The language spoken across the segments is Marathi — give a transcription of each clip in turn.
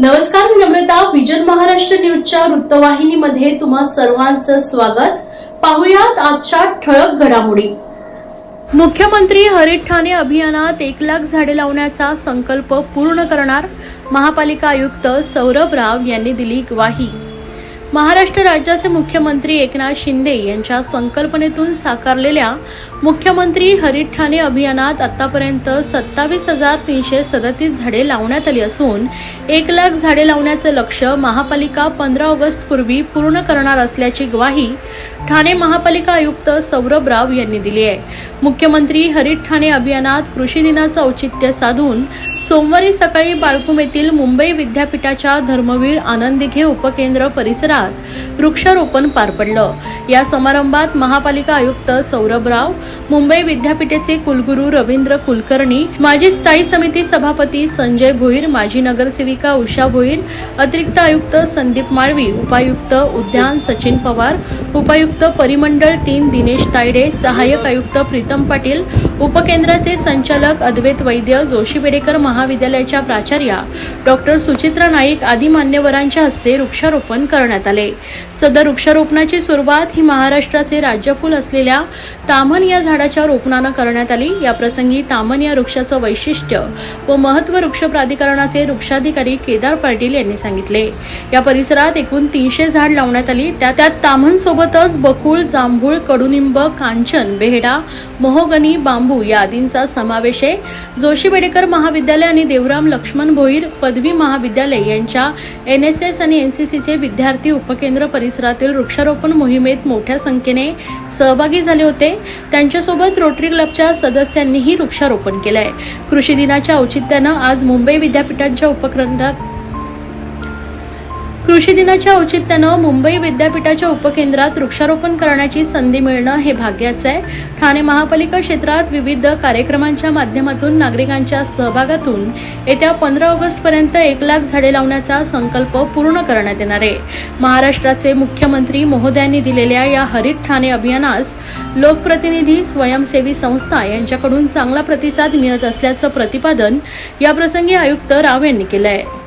नमस्कार मी नम्रता. विजन महाराष्ट्र न्यूजच्या वृत्तवाहिनीमध्ये तुम्हा सर्वांचं स्वागत. पाहुयात आजच्या ठळक घडामोडी. मुख्यमंत्री हरित ठाणे अभियानात एक लाख झाडे लावण्याचा संकल्प पूर्ण करणार महापालिका आयुक्त सौरभ राव यांनी दिली ग्वाही. महाराष्ट्र राज्याचे मुख्यमंत्री एकनाथ शिंदे यांच्या संकल्पनेतून साकारलेल्या मुख्यमंत्री हरित ठाणे अभियानात आतापर्यंत सत्तावीस हजार तीनशे सदतीस झाडे लावण्यात आली असून एक लाख झाडे लावण्याचं लक्ष महापालिका पंधरा ऑगस्ट पूर्वी पूर्ण करणार असल्याची ग्वाही ठाणे महापालिका आयुक्त सौरभ राव यांनी दिली आहे. मुख्यमंत्री हरित ठाणे अभियानात कृषी दिनाचं औचित्य साधून सोमवारी सकाळी बाळकुम येथील मुंबई विद्यापीठाच्या धर्मवीर आनंदिघे उपकेंद्र परिसरात वृक्षारोपण पार पडलं. या समारंभात महापालिका आयुक्त सौरभ राव मुंबई विद्यापीठाचे कुलगुरू रवींद्र कुलकर्णी माजी स्थायी समिती सभापती संजय भोईर माजी नगरसेविका उषा भोईर अतिरिक्त आयुक्त संदीप माळवी उपायुक्त उद्यान सचिन पवार उपायुक्त परिमंडळ तीन दिनेश तायडे सहाय्यक आयुक्त प्रीतम पाटील उपकेंद्राचे संचालक अद्वैत वैद्य जोशी बेडेकर महाविद्यालयाच्या प्राचार्या डॉक्टर सुचित्रा नाईक आदी मान्यवरांच्या हस्ते वृक्षारोपण करण्यात आले. सदर वृक्षारोपणाची सुरुवात ही महाराष्ट्राचे राज्यफूल असलेल्या तामन या झाडाच्या रोपणानं करण्यात आली. या प्रसंगी तामन या वृक्षाचं वैशिष्ट्य व महत्त्व वृक्ष प्राधिकरणाचे वृक्षाधिकारी केदार पाटील यांनी सांगितले. या परिसरात एकूण तीनशे झाड लावण्यात आली. त्या त्यात तामन सोबतच बकुळ जांभूळ कडुनिंब कांचन बेहडा मोहगनी बांबू या आदींचा समावेश आहे. जोशी बेडेकर महाविद्यालय आणि देवराम लक्ष्मण भोईर पदवी महाविद्यालय यांच्या एन एस एस आणि एन सी सीचे विद्यार्थी उपकेंद्र परिसरातील वृक्षारोपण मोहिमेत मोठ्या संख्येने सहभागी झाले होते. त्यांच्यासोबत रोटरी क्लबच्या सदस्यांनीही वृक्षारोपण केलंय. कृषी दिनाच्या औचित्यानं आज मुंबई विद्यापीठाच्या उपक्रमात कृषी दिनाच्या औचित्यानं मुंबई विद्यापीठाच्या उपकेंद्रात वृक्षारोपण करण्याची संधी मिळणं हे भाग्याचं आहे. ठाणे महापालिका क्षेत्रात विविध कार्यक्रमांच्या माध्यमातून नागरिकांच्या सहभागातून येत्या पंधरा ऑगस्ट पर्यंत एक लाख झाडे लावण्याचा संकल्प पूर्ण करण्यात येणार आहे. महाराष्ट्राचे मुख्यमंत्री महोदयांनी दिलेल्या या हरित ठाणे अभियानास लोकप्रतिनिधी स्वयंसेवी संस्था यांच्याकडून चांगला प्रतिसाद मिळत असल्याचं प्रतिपादन याप्रसंगी आयुक्त राव यांनी केलं आहे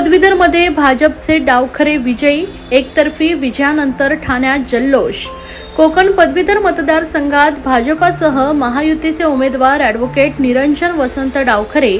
पदवीधरमध्ये भाजपचे डावखरे विजयी एकतर्फी विजयानंतर ठाण्यात जल्लोष. कोकण पदवीधर मतदारसंघात भाजपासह महायुतीचे उमेदवार अॅडव्होकेट निरंजन वसंत डावखरे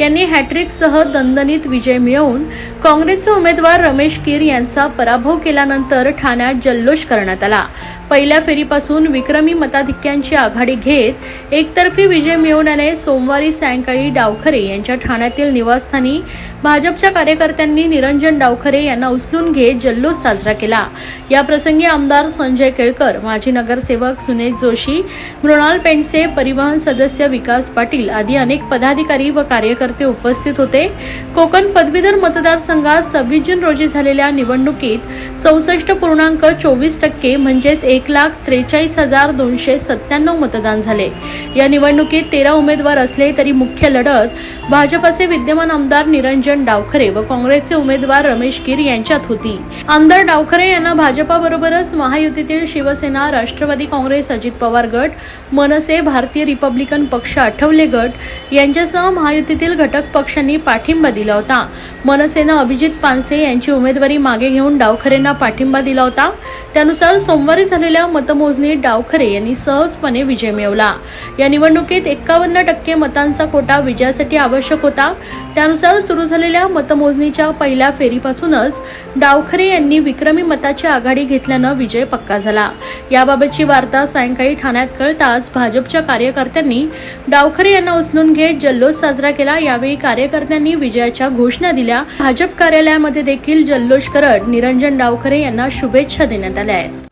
यांनी हॅट्रिकसह दणदणीत विजय मिळवून काँग्रेसचे उमेदवार रमेश कीर यांचा पराभव केल्यानंतर ठाण्यात जल्लोष करण्यात आला. पहिल्या फेरीपासून विक्रमी मताधिक्यांची आघाडी घेत एकतर्फी विजय मिळवण्याने सोमवारी सायंकाळी डावखरे यांच्या ठाण्यातील निवासस्थानी भाजपच्या कार्यकर्त्यांनी निरंजन डावखरे यांना उचलून घेत जल्लोष साजरा केला. या प्रसंगी आमदार संजय केळकर माजी नगरसेवक सुनेश जोशी मृणाल पेंडसे परिवहन सदस्य विकास पाटील आदी अनेक पदाधिकारी व कार्यकर्ते उपस्थित होते. कोकण पदवीधर मतदारसंघात सव्वीस जून रोजी झालेल्या निवडणुकीत चौसष्ट पूर्णांक चोवीस टक्के म्हणजेच एक लाख त्रेचाळीस हजार दोनशे सत्त्याण्णव मतदान झाले. या निवडणुकीत तेरा उमेदवार असले तरी मुख्य लढत भाजपचे विद्यमान आमदार निरंजन डावखरे व काँग्रेसचे उमेदवार रमेश गिर यांच्यात होती. आमदार डावखरे यांना भाजपाबरोबरच महायुतीतील शिवसेना राष्ट्रवादी काँग्रेस अजित पवार गट मनसे भारतीय रिपब्लिकन पक्ष आठवले गट यांच्यासह महायुतीतील घटक पक्षांनी पाठिंबा दिला होता. मनसेनं अभिजित पानसे यांची उमेदवारी मागे घेऊन डावखरेंना पाठिंबा दिला होता. त्यानुसार सोमवारी झालेल्या मतमोजणीत डावखरे यांनी सहजपणे विजय मिळवला. या निवडणुकीत एक्कावन्न टक्के मतांचा कोटा विजयासाठी आवश्यक होता. त्यानुसार सुरू झालेल्या मतमोजणीच्या पहिल्या फेरीपासूनच डावखरे यांनी विक्रमी मताची आघाडी घेतल्यानं विजय पक्का झाला. याबाबतची वार्ता सायंकाळी ठाण्यात कळताच भाजपच्या कार्यकर्त्यांनी डावखरे यांना उचलून घेत जल्लोष साजरा केला. यावेळी कार्यकर्त्यांनी विजयाच्या घोषणा दिल्या. भाजप कार्यालयामध्ये देखील जल्लोष करत निरंजन डावखरे यांना शुभेच्छा देण्यात आल्या आहेत.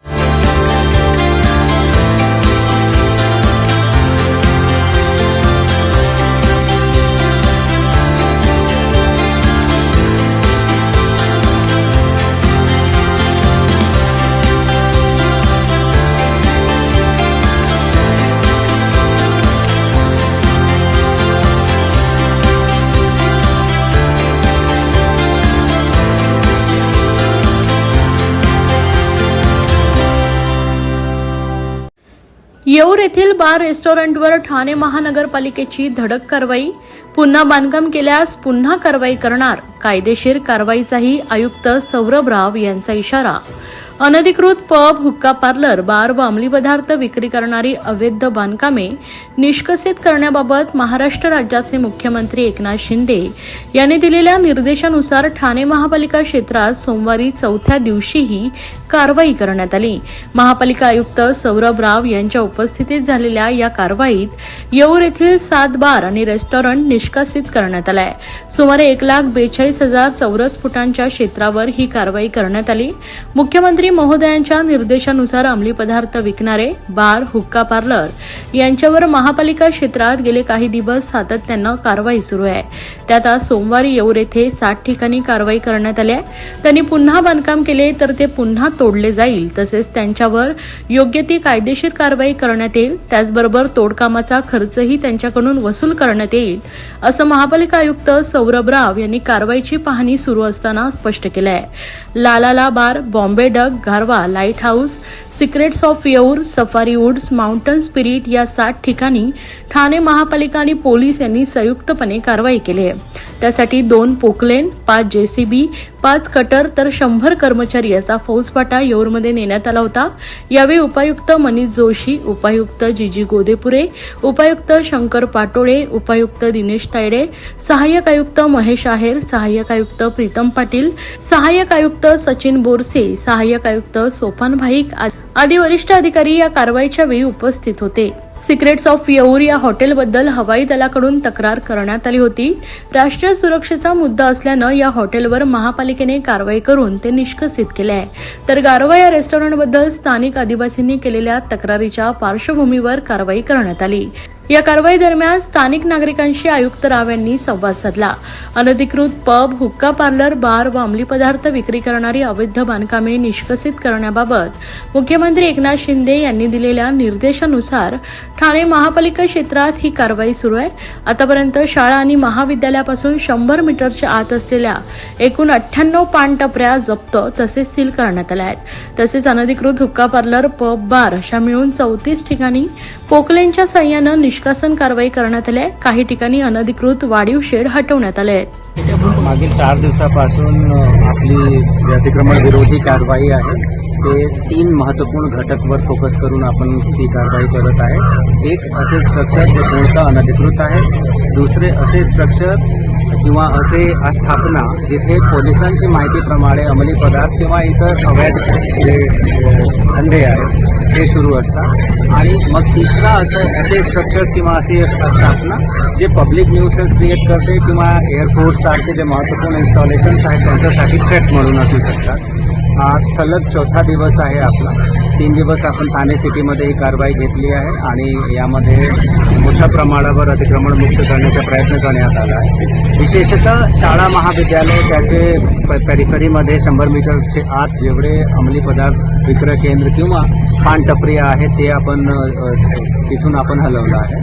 येऊर येथील बार रेस्टॉरंटवर ठाणे महानगरपालिकेची धडक कारवाई पुन्हा बांधकाम केल्यास पुन्हा कारवाई करणार कायदेशीर कारवाईचाही आयुक्त सौरभ राव यांचा इशारा. अनधिकृत पब हुक्का पार्लर बार व अंमली पदार्थ विक्री करणारी अवैध बांधकामे निष्कसित करण्याबाबत महाराष्ट्र राज्याचे मुख्यमंत्री एकनाथ शिंदे यांनी दिलेल्या निर्देशानुसार ठाणे महापालिका क्षेत्रात सोमवारी चौथ्या दिवशीही कारवाई करण्यात आली. महापालिका आयुक्त सौरभ राव यांच्या उपस्थितीत झालेल्या या कारवाईत येऊर येथील सात बार आणि रेस्टॉरंट निष्कासित करण्यात आलाय. सुमारे एक लाख बेचाळीस हजार चौरस फुटांच्या क्षेत्रावर ही कारवाई करण्यात आली. मुख्यमंत्री महोदयांच्या निर्देशानुसार अंमली पदार्थ विकणारे बार हुक्का पार्लर यांच्यावर महापालिका क्षेत्रात गेले काही दिवस सातत्यानं कारवाई सुरू आहे. त्यात आज सोमवारी येऊर येथे सात ठिकाणी कारवाई करण्यात आली आहे. त्यांनी पुन्हा बांधकाम केले तर ते पुन्हा तोडले जाईल तसेच त्यांच्यावर योग्य ती कायदेशीर कारवाई करण्यात येईल. त्याचबरोबर तोडकामाचा खर्चही त्यांच्याकडून वसूल करण्यात येईल असं महापालिका आयुक्त सौरभ राव यांनी कारवाईची पाहणी सुरू असताना स्पष्ट केलं आहे लालाला बार बॉम्बे डग Garva lighthouse secrets of Yeoor safari woods mountain spirit या सात ठिकाणी ठाणे महापालिका आणि पोलीस यांनी संयुक्तपणे कारवाई केली आहे. त्यासाठी दोन पोकलेन पाच जेसीबी पाच कटर तर शंभर कर्मचारी असा फौजफाटा येऊरमध्ये नेण्यात आला होता. यावेळी उपायुक्त मनीष जोशी उपायुक्त जीजी गोदेपुरे उपायुक्त शंकर पाटोळे उपायुक्त दिनेश तायडे सहाय्यक आयुक्त महेश आहेर सहाय्यक आयुक्त प्रीतम पाटील सहाय्यक आयुक्त सचिन बोरसे सहाय्यक आयुक्त सोपान भाईक आदी वरिष्ठ अधिकारी या कारवाईच्या वेळी उपस्थित होते. सिक्रेट्स ऑफ येऊर या हॉटेलबद्दल हवाई दलाकडून तक्रार करण्यात आली होती. राष्ट्रीय सुरक्षेचा मुद्दा असल्यानं या हॉटेलवर महापालिकेने कारवाई करून ते निष्कसित केले आहे तर गारवा या रेस्टॉरंटबद्दल स्थानिक आदिवासींनी केलेल्या तक्रारीच्या पार्श्वभूमीवर कारवाई करण्यात आली. या कारवाई दरम्यान स्थानिक नागरिकांशी आयुक्त राव यांनी संवाद साधला. अनधिकृत पब हुक्का पार्लर बार व अंमली पदार्थ विक्री करणारी अवैध बांधकामे निष्कसित करण्याबाबत मुख्यमंत्री एकनाथ शिंदे यांनी दिलेल्या निर्देशानुसार ठाणे महापालिका क्षेत्रात ही कारवाई सुरू आहे. आतापर्यंत शाळा आणि महाविद्यालयापासून शंभर मीटरच्या आत असलेल्या एकूण अठ्ठ्याण्णव पानटपऱ्या जप्त तसेच सील करण्यात आल्या आहेत. तसेच अनधिकृत हुक्का पार्लर पब बार अशा मिळून चौतीस ठिकाणी पोकलेनच्या सहाय्यानं निष्कासन कारवाई करण्यात आली आहे. काही ठिकाणी अनधिकृत वाढीव शेड हटवण्यात आले आहेत. मागील चार दिवसापासून आपली अतिक्रमण विरोधी कारवाई आहे ते तीन महत्त्वपूर्ण घटकवर फोकस करून आपण ती कारवाई करत आहे. एक असे स्ट्रक्चर जे पूर्णतः अनधिकृत आहे. दुसरे असे स्ट्रक्चर किंवा असे आस्थापना जिथे पोलिसांची माहितीप्रमाणे अंमली पदार्थ किंवा इतर अवैध जे धंदे आहेत हे सुरू असतात. आणि मग तिसरा असं असे स्ट्रक्चर्स किंवा असे असतात ना जे पब्लिक न्यूसेन्स क्रिएट करते किंवा एअरफोर्स सारखे जे महत्त्वपूर्ण इन्स्टॉलेशन्स आहेत त्यांच्यासाठी थ्रेट म्हणून असू शकतात. हा सलग चौथा दिवस आहे आपला. तीन दिवस आपण ठाणे सिटीमध्ये ही कारवाई घेतली आहे आणि यामध्ये मोठ्या प्रमाणावर अतिक्रमण मुक्त करण्याचा प्रयत्न करण्यात आला आहे. विशेषतः शाळा महाविद्यालय त्याचे प- पेरिफरीमध्ये शंभर मीटरचे आत जेवढे अंमली पदार्थ विक्रय केंद्र किंवा पानटपरी आहे ते आपण तिथून आपण हलवलं आहे.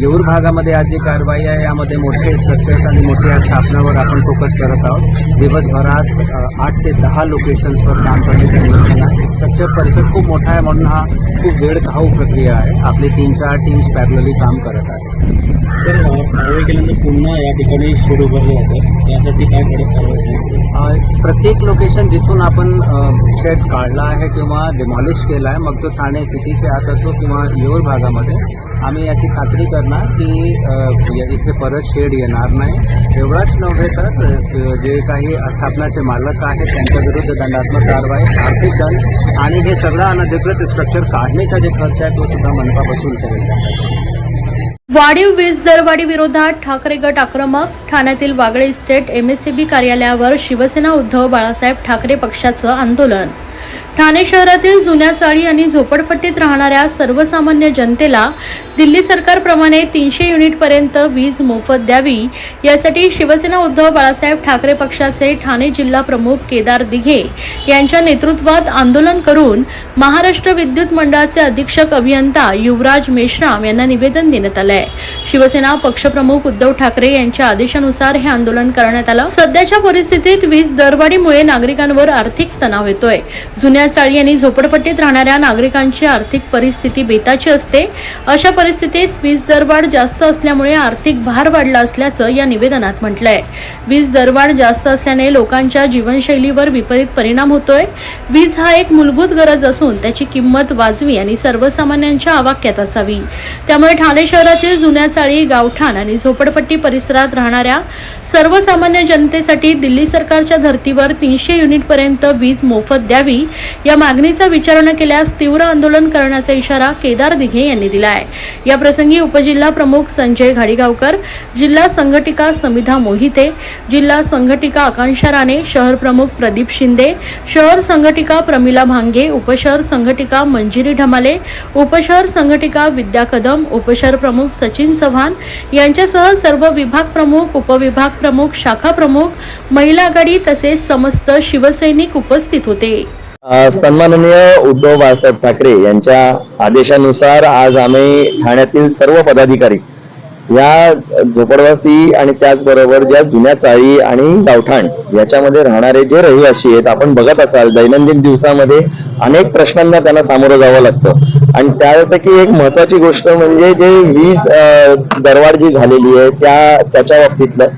येऊर भागामध्ये आज जी कारवाई आहे यामध्ये मोठे स्ट्रक्चर्स आणि मोठ्या स्थापनावर आपण फोकस करत आहोत. दिवसभरात आठ ते दहा लोकेशन्सवर काम करण्याचं नियोजन आहे. स्ट्रक्चर परिसर खूप मोठा आहे म्हणून हा खूप वेळ खाऊ प्रक्रिया आहे. आपली तीन चार टीम्स पॅरलली काम करत आहेत. सर कारवाई केल्यानंतर पुन्हा या ठिकाणी सुरू उभारले जातात त्यासाठी काय कडक कारवाई प्रत्येक लोकेशन जिथून आपण शेड काढला आहे किंवा डिमॉलिश केला आहे मग तो ठाणे सिटीच्या आत असो किंवा येऊर भागामध्ये आम्ही याची खात्री करणार की इथे परत शेड येणार नाही. एवढाच नव्हे तर जे काही स्थापनाचे मालक आहेत त्यांच्या विरुद्ध दंडात्मक कारवाई आर्थिक दंड आणि हे सगळं अनधिकृत स्ट्रक्चर काढण्याचा जे खर्च आहे तो सुद्धा मनपा वसूल करेल. वाढीव वीज दरवाढी विरोधात ठाकरे गट आक्रमक. ठाण्यातील वागळे इस्टेट एमएससीबी कार्यालयावर शिवसेना उद्धव बाळासाहेब ठाकरे पक्षाचं आंदोलन. ठाणे शहरातील जुन्या चाळी आणि झोपडपट्टीत राहणाऱ्या सर्वसामान्य जनतेला दिल्ली सरकारप्रमाणे तीनशे युनिटपर्यंत वीज मोफत द्यावी. यासाठी शिवसेना उद्धव बाळासाहेब ठाकरे पक्षाचे ठाणे जिल्हा प्रमुख केदार दिघे यांच्या नेतृत्वात आंदोलन करून महाराष्ट्र विद्युत मंडळाचे अधीक्षक अभियंता युवराज मेश्राम यांना निवेदन देण्यात आलं आहे शिवसेना पक्षप्रमुख उद्धव ठाकरे यांच्या आदेशानुसार हे आंदोलन करण्यात आलं. सध्याच्या परिस्थितीत वीज दरवाढीमुळे नागरिकांवर आर्थिक तणाव येतोय. जुन्या चाळी आणि झोपडपट्टीत राहणाऱ्या नागरिकांची आर्थिक परिस्थिती बेताची असते. अशा परिस्थितीत वीज दरवाढ जास्त असल्यामुळे आर्थिक भार वाढला असल्याचं या निवेदनात म्हटलंय. वीज दरवाढ जास्त असल्याने लोकांच्या जीवनशैलीवर विपरीत परिणाम होतोय. वीज हा एक मूलभूत गरज असून त्याची किंमत वाजवी आणि सर्वसामान्यांच्या आवाक्यात असावी. त्यामुळे ठाणे शहरातील जुन्या चाळी गावठाण आणि झोपडपट्टी परिसरात राहणाऱ्या सर्वसामान्य जनतेसाठी दिल्ली सरकारच्या धर्तीवर तीनशे युनिटपर्यंत वीज मोफत द्यावी या मागणीचा विचार न केल्यास तीव्र आंदोलन करण्याचा इशारा केदार दिघे यांनी दिला आहे या प्रसंगी उपजिल्हा प्रमुख संजय घाडीगावकर जिल्हा संघटिका समिधा मोहिते जिल्हा संघटिका आकांक्षा राणे शहर प्रमुख प्रदीप शिंदे शहर संघटिका प्रमिला भांगे उपशहर संघटिका मंजिरी ढमाले उपशहर संघटिका विद्या कदम उपशहर प्रमुख सचिन चव्हाण यांच्यासह सर्व विभाग प्रमुख उपविभाग प्रमुख शाखा प्रमुख महिला आघाडी तसेच समस्त शिवसैनिक उपस्थित होते. सन्माननीय उद्धव बाळासाहेब ठाकरे यांच्या आदेशानुसार आज आम्ही ठाण्यातील सर्व पदाधिकारी या झोपडवासी आणि त्याचबरोबर ज्या जुन्या चाळी आणि गावठाण याच्यामध्ये राहणारे जे रहिवासी आहेत आपण बघत असाल दैनंदिन दिवसामध्ये अनेक प्रश्नांना त्यांना सामोरं जावं लागतं. आणि त्यापैकी एक महत्वाची गोष्ट म्हणजे जे वीज दरवाढ जी झालेली आहे त्या त्याच्या बाबतीतलं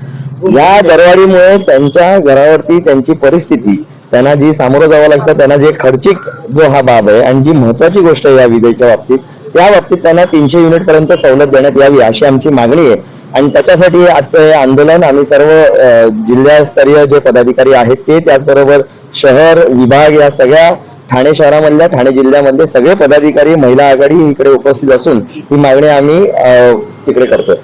या दरवाढीमुळे त्यांच्या घरावरती त्यांची परिस्थिती त्यांना जी सामोरं जावं लागतं त्यांना जे खर्चिक जो हा बाब आहे आणि जी महत्वाची गोष्ट आहे या विजेच्या बाबतीत त्या बाबतीत त्यांना तीनशे युनिट पर्यंत सवलत देण्यात यावी अशी आमची मागणी आहे. आणि त्याच्यासाठी आजचं हे आंदोलन आम्ही सर्व जिल्हास्तरीय जे पदाधिकारी आहेत ते त्याचबरोबर शहर विभाग या सगळ्या ठाणे शहरामधल्या ठाणे जिल्ह्यामधले सगळे पदाधिकारी महिला आघाडी इकडे उपस्थित असून ही मागणी आम्ही तिकडे करतोय.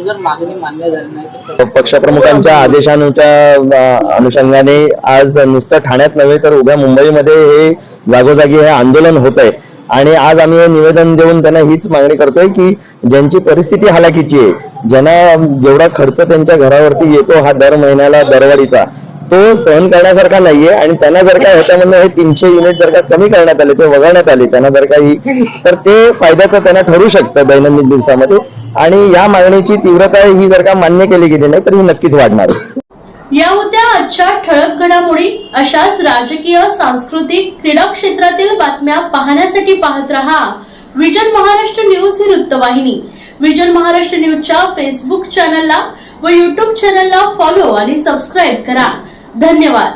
जर मागणी मान्य झाली नाही तर पक्षप्रमुखांच्या आदेशानुच्या अनुषंगाने आज नुसतं ठाण्यात नव्हे तर उभ्या मुंबईमध्ये हे जागोजागी हे आंदोलन होत आहे आणि आज आम्ही हे निवेदन देऊन त्यांना हीच मागणी करतोय की ज्यांची परिस्थिती हालाकीची आहे ज्यांना जेवढा खर्च त्यांच्या घरावरती येतो हा दर महिन्याला दरवाढीचा तो सहन करण्यासारखा नाहीये आणि त्यांना जर का ह्याच्यामधनं हे तीनशे युनिट जर का कमी करण्यात आले ते वगळण्यात आले त्यांना जर काही तर ते फायद्याचं त्यांना ठरू शकतं दैनंदिन दिवसामध्ये. आणि या मागणीची तीव्रता ही जर का मान्य केली गेली नाही तर ही नक्कीच वाढणार. आहे या होत्या आजच्या ठळक घडामोडी अशाच राजकीय सांस्कृतिक क्रीडा क्षेत्रातील बातम्या पाहण्यासाठी पाहत रहा. विजन महाराष्ट्र न्यूज ही वृत्तवाहिनी. विजन महाराष्ट्र न्यूजच्या फेसबुक चॅनलला व युट्यूब चॅनलला फॉलो आणि सबस्क्राईब करा. धन्यवाद.